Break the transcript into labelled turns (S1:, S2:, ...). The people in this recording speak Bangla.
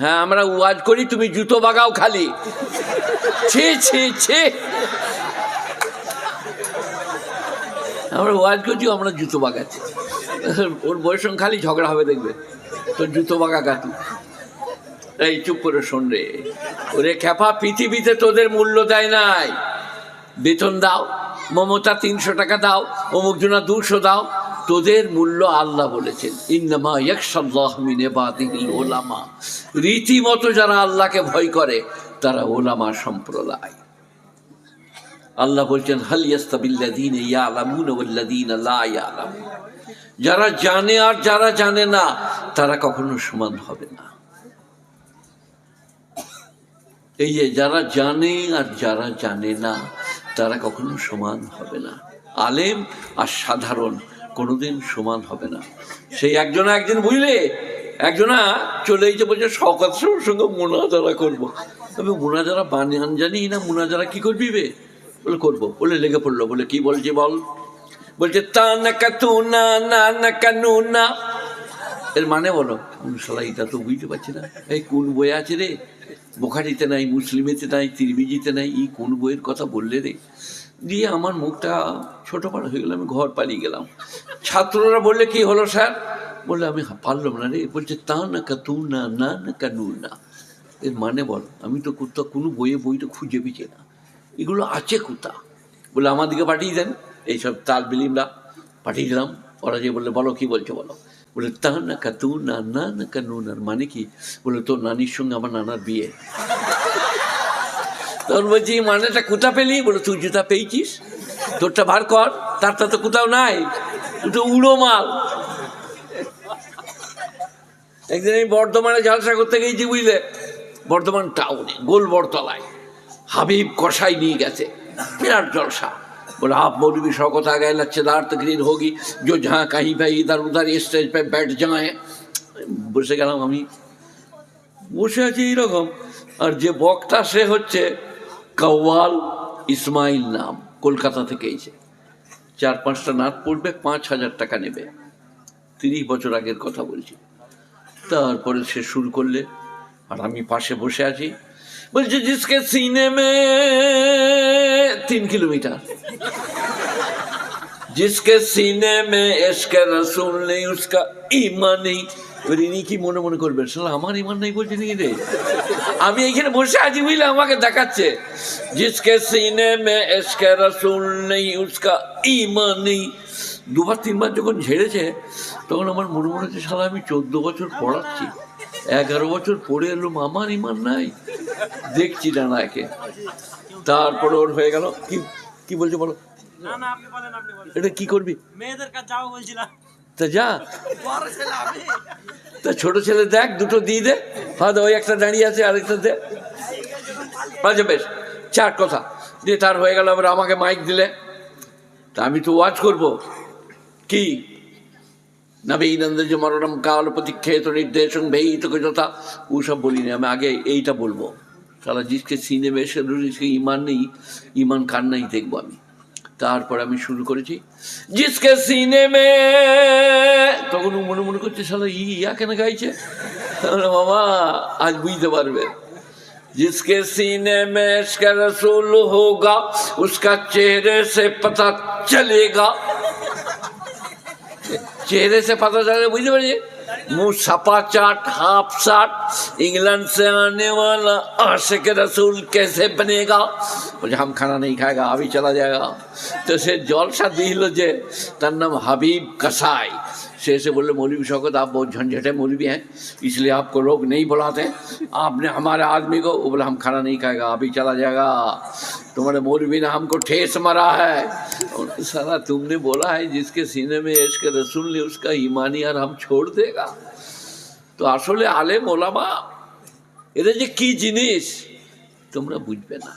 S1: হ্যাঁ আমরা ওয়াজ করি, তুমি জুতো বাগাও খালি। ছি ছি ছি। আমরা ওয়াজ করছি, আমরা জুতো বাগাচ্ছি। ওর বয়স খালি ঝগড়া হবে, দেখবে। তোর জুতো বাগা কাতু এই, চুপ করে শোন রে। ওরে খ্যাপা, পৃথিবীতে তোদের মূল্য দেয় নাই। বেতন দাও, মমতা তিনশো টাকা দাও অমুক জনা দুশো দাও। তোদের মূল্য আল্লাহ বলেছেন। ইন্নামা ইয়াকশাল্লাহ মিন ইবাদিহিল ওলামা রীতিমতো যারা আল্লাহকে ভয় করে, তারা ওলামা সম্প্রদায়। আল্লাহ বলছেন, হাল ইয়াস্তাবিল্লাযীন ইয়ালামুন ওয়াল্লাযীন লা ইয়ালামুন। যারা জানে আর যারা জানে না, তারা কখনো সমান হবে না। এই যে যারা জানে আর যারা জানে না, তারা কখনো সমান হবে না। আলেম আর সাধারণ কোনোদিন সমান হবে না। সেই একজনা একদিন বুঝলে, একজনা চলে এসে বলছে সাহেবের সঙ্গে মোনাজারা করব। তবে মোনাজারা বানিয়ান জানি না, মোনাজারা কি করবি বে? বলে, করব। বলে, লেগে পড়ল। বলে, কি বলছে বল? বলছে তা না কাতু না না না কানু না এর মানে বলো শালা এটা তো বুঝতে পারছি না। এই কোন বই আছে রে? বোখারিতে নাই, মুসলিমেতে নাই, তিরমিজিতে নাই ই কোন বইয়ের কথা বললে রে? দিয়ে আমার মুখটা ছোট পাড়া হয়ে গেল, আমি ঘর পালিয়ে গেলাম। ছাত্ররা বললে, কি হলো স্যার? বললে, আমি পারলাম না রে। বলছে, তা না কাতু না না না কা কানু না। এর মানে বল, আমি তো কোথাও কোনো বইয়ে বইটা খুঁজে পেয়েছি না। এগুলো আছে কোথা বলে আমার দিকে পাঠিয়ে দেন। এইসব তাল বিলিমরা পাঠিয়ে দিলাম। ওরা যে বললে, বলো, কি বলছো বলো? বলে তা না কাতু না না না কা কানু না। মানে কি? বলে তোর নানির সঙ্গে আমার নানার বিয়ে। তখন বলছি "এই মানেটা কোথা পেলি বলে তুই জুতা পেয়েছিস তোরটা বার কর তারটা তো কোথাও নাই তুই তো উড়ো মাল একদিন আমি বর্ধমানে জালসা করতে গেছি বুঝলে বর্ধমান টাউনে গোল বরতলায় হাবিব কষাই নিয়ে গেছে বিরাট জলসা बोला आप मौलवी शौकत आ गए लच्छेदार तकरीर होगी जो जहाँ कहीं पे इधर उधर स्टेज पे बैठ जाए বসে গেলাম আমি বসে আছি এইরকম আর যে বক্তা সে হচ্ছে কাওয়াল ইসমাইল নাম কলকাতা থেকে এসে চার পাঁচটা নাট পড়বে পাঁচ হাজার টাকা নেবে তিরিশ বছর আগের কথা বলছি তারপরে সে শুরু করলে আর আমি পাশে বসে আছি বলছে জিসকে সিনে মে তিন কিলোমিটার जिसके सीने में इश्क रसूल नहीं उसका ईमान नहीं এবার ইনি কি মনে মনে করবেন? শালা আমার ইমান নেই বলছে নাকি রে। আমি এইখানে বসে আছি বুঝলে আমাকে দেখাচ্ছে। জিসকে সিনে মে ইশকে রসুল নেই উসকা ইমান নেই। দুবার তিনবার যখন ঝেড়েছে তখন আমার মনে মনে হচ্ছে শালা আমি চোদ্দ বছর পড়াচ্ছি। এগারো বছর পড়ে এলো আমার ইমান নাই। দেখছি না না একে তারপরে ওর হয়ে গেল কি কি বলছে বলো? এটা কি করবি?
S2: মেয়েদের কাছে যাব বলছিলাম।
S1: তা যা। তা ছোট ছেলে দেখ, দুটো দিয়ে দে। হয়তো ওই একটা দাঁড়িয়ে আছে, আরেকটা দে। আচ্ছা বেশ, চার কথা। দিয়ে তার হয়ে গেল, আবার আমাকে মাইক দিলে। তা আমি তো ওয়াচ করব। কি? নবীনন্দ যে মরণম কাল প্রতীক্ষেত নির্দেশন ভেই তোকে যথা ওসব বলিনি, আমি আগে এইটা বলব। সারা জিসকে সিনেমে জিসকে ইমান নেই, ইমান কার নাই দেখব আমি। তারপর আমি শুরু করেছি জিসকে সিনেমে তখন ও মনে মনে করছে সালা ই ইয়া কেন গাইছে আমি বললাম, মামা আজ বুঝতে পারবে जिसके सीने में इश्क रसूल होगा उसका चेहरे से पता चलेगा चेहरे से पता चलेगा बुझते पारिए मुँह सपा चाट हाफ़ साट इंग्लैंड से आने वाला आशिक रसूल कैसे बनेगा? बोले, हम खाना नहीं खाएगा अभी चला जाएगा। तो से जलसा दिल जे तार नाम हबीब कसाई। से ऐसे बोले, मौलवी शौकत, आप बहुत झंझटे मौलवी हैं। इसलिए आपको लोग नहीं बुलाते। आपने हमारे आदमी को, वो बोला, हम खाना नहीं खाएगा अभी चला जाएगा। तुम्हारे मौलवी ने हमको ठेस मारा है और सारा तुमने बोला है जिसके सीने में इश्क रसूल ने उसका ईमानी और हम छोड़ देगा তো আসলে আলেম ওলামা এরা যে কি জিনিস তোমরা বুঝবে না